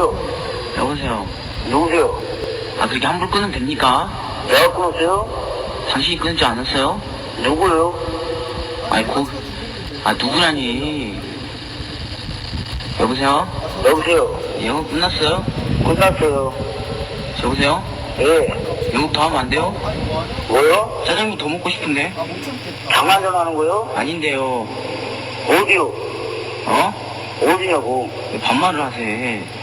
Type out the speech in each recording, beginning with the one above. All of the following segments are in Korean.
여보세요? 여보세요. 누구세요? 아, 그렇게 함부로 끊으면 됩니까? 내가 끊었어요? 당신이 줄 않았어요? 누구요? 아이, 고, 아, 누구라니? 여보세요? 여보세요? 영업 끝났어요? 끝났어요. 여보세요? 예. 영업 더 하면 안 돼요? 뭐요? 짜장면 더 먹고 싶은데? 장난 전화하는 거요? 아닌데요. 어디요? 어? 어디냐고? 왜 반말을 하세요?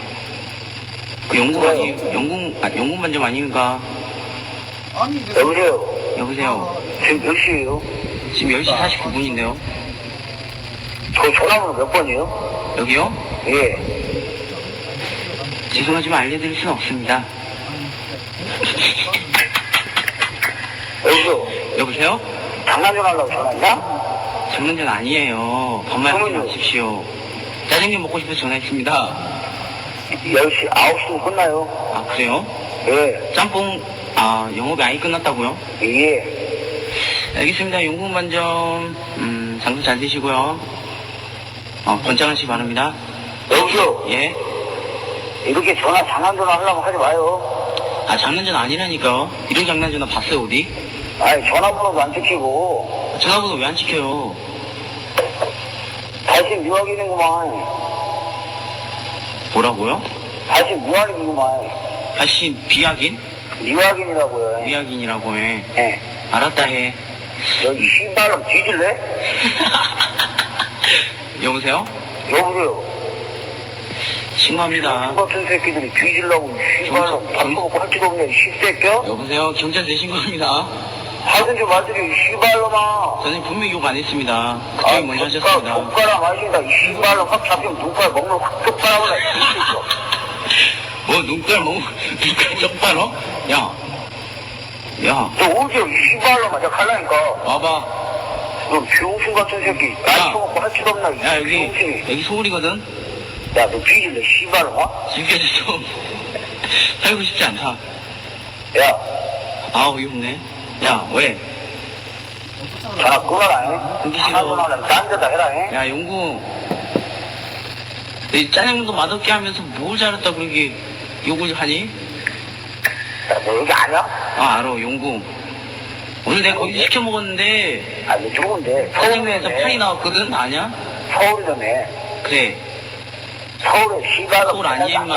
그 영국 아니, 영국, 아, 영국 반점 아닌가? 여보세요? 여보세요? 지금 몇 시에요? 지금 10시 49분인데요? 저 전화번호 몇 번이요? 여기요? 예. 죄송하지만 알려드릴 수는 없습니다. 여보세요? 여보세요? 장난 전화하려고 전화했나? 장난전 아니에요. 반말 하지 그럼요. 마십시오. 짜장면 먹고 싶어서 전화했습니다. 10시, 9시면 끝나요. 아, 그래요? 예. 짬뽕, 아, 영업이 아예 끝났다고요? 예. 알겠습니다. 용궁 반점, 음, 장사 잘 되시고요. 어, 번창하시기 바랍니다. 여보세요? 예? 이렇게 전화 장난 전화 하려고 하지 마요. 아, 장난전 아니라니까요. 이런 장난전화 봤어요, 어디? 아니, 전화번호도 안 찍히고, 전화번호 왜안 지켜요? 다시 미확인이구만. 뭐라고요? 다시 미확인이구만. 다시 비약인? 미확인이라고요. 비약인이라고 해. 예. 알았다 해. 여기 신발로 뒤질래? 여보세요? 여보세요? 신고합니다. 이 같은 새끼들이 뒤질라고 신발로 경- 밥도 먹고 할줄 없네, 이 씨새끼야? 여보세요? 경찰서에 신고합니다. 하든지 말든지, 이 씨발로마. 저는 분명히 욕 안 했습니다. 그쪽이 먼저 하셨습니다. 돈가락 마신다, 이 씨발로 확 잡히면 눈깔 먹는 확이 새끼야. 뭐, 눈깔 뭐, 눈깔 쪽팔어? 야. 야, 너 언제 이 씨발로마 내가 갈라니까. 와봐. 너 병신 같은 새끼. 날 야. 처먹고 할줄 없나, 이 야, 여기, 병신이. 여기 서울이거든? 야, 너 뒤질래, 씨발로마? 지금까지 좀, 살고 싶지 않다. 야, 아, 어이없네. 야, 왜? 끊기 전화 싫어. 끊어라, 딴 데다 해라, 잉? 야, 용구. 이 짜장면도 맛없게 하면서 뭘 잘했다 그렇게 욕을 하니? 야, 너 여기 아냐? 아, 알아, 용구. 오늘 내가 거기서 시켜 먹었는데, 아, 너 좋은데. 짜장면에서. 팔이 나왔거든? 아냐? 서울이네. 그래. 서울에 씨발로. 서울 아니야, 임마.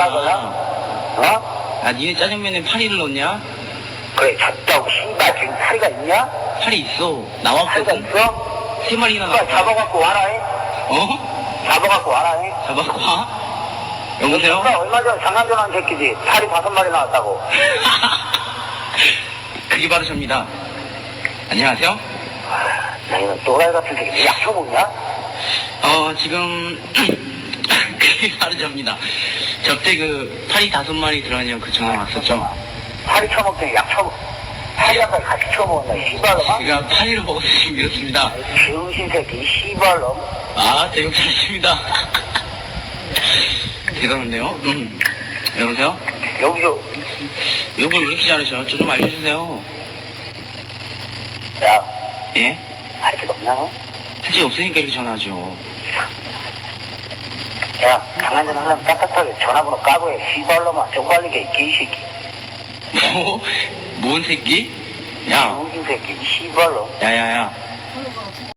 어? 야, 니네 짜장면에 파리를 넣냐? 그래, 졌다고 씨발 지금 파리가 있냐? 팔이 있어. 나왔거든? 있어? 세 마리나 씨발 나왔어. 잡아갖고 와라, 잉? 어? 잡아갖고 와라, 잉? 잡아고 와? 여보세요? 씨발 얼마 전에 장난 전화한 새끼지. 파리 다섯 마리 나왔다고. 그게 바로 접니다. 안녕하세요? 야, 이거 또라이 같은 새끼. 약 처먹냐? 어, 지금, 그게 바로 접니다. 접대 그, 파리 다섯 마리 들어가냐고 그 전화 왔었죠? 파리 처먹더니 약 처먹. 파리약까지 같이 처먹었나, 이 씨발로마? 제가 파리를 먹어서 지금 이렇습니다. 병신 새끼, 이 씨발로. 아, 대용 잘했습니다. 대단한데요? 음. 여보세요? 여기서, 이걸 왜 이렇게 잘하셔? 저 좀 알려주세요. 야, 예? 할게 없냐, 너? 할지 없으니까 이렇게 전화하죠. 야, 장난전 하려면 따뜻하게 전화번호 까고 해. 쪽팔리게, 이 개새끼. 뭐? 뭔 새끼? 야. 무슨 새끼? 씨발로. 야야야.